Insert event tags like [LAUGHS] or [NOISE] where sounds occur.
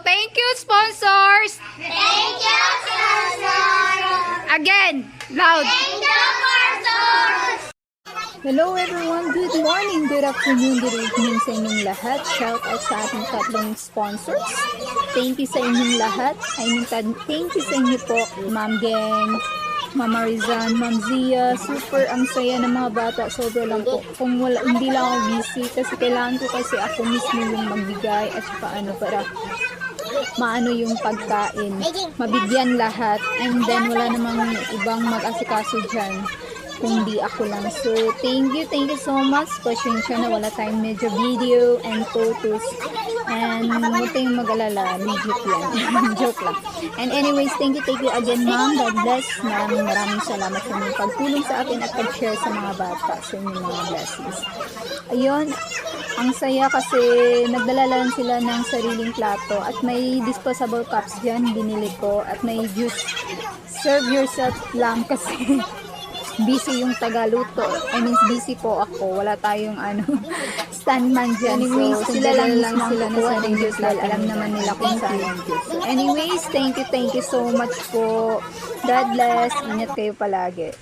Thank you, sponsors! Thank you, sponsors! Again, loud! Thank you, sponsors! Hello everyone, good morning, good afternoon, good evening sa inyong lahat. Shout out sa ating tatlong sponsors. Thank you sa inyong lahat. I mean, thank you sa inyo po, Ma'am Geng, Mama Rizan, Ma'am Zia. Super ang saya ng mga bata. Sobra lang po. Kung wala, hindi lang ako busy kasi kailangan ko kasi ako mismo yung magbigay at saka ano para maano yung pagkain, mabigyan lahat, and then wala namang ibang mag-asikaso dyan kung di ako lang. So, thank you, thank you so much. Pasensya na wala tayong medyo video and photos. And huwag kayong mag-alala, legit yan. [LAUGHS] Joke lang. And anyways, thank you, thank you again, ma'am. God bless. Maraming maraming salamat sa inyong pagtulong sa akin at pag-share sa mga bata sa inyong mga blessings. Ayun, ang saya kasi nagdala lang sila ng sariling plato at may disposable cups dyan, binili ko at may juice. Serve yourself lang kasi [LAUGHS] busy yung tagaluto. I mean, busy po ako. Wala tayong ano, [LAUGHS] standman dyan. Anyways, so, sila lang lang sila na sa juice dahil alam naman nila kung saan anyways, thank you, thank you so much po. God bless. Ingat kayo palagi.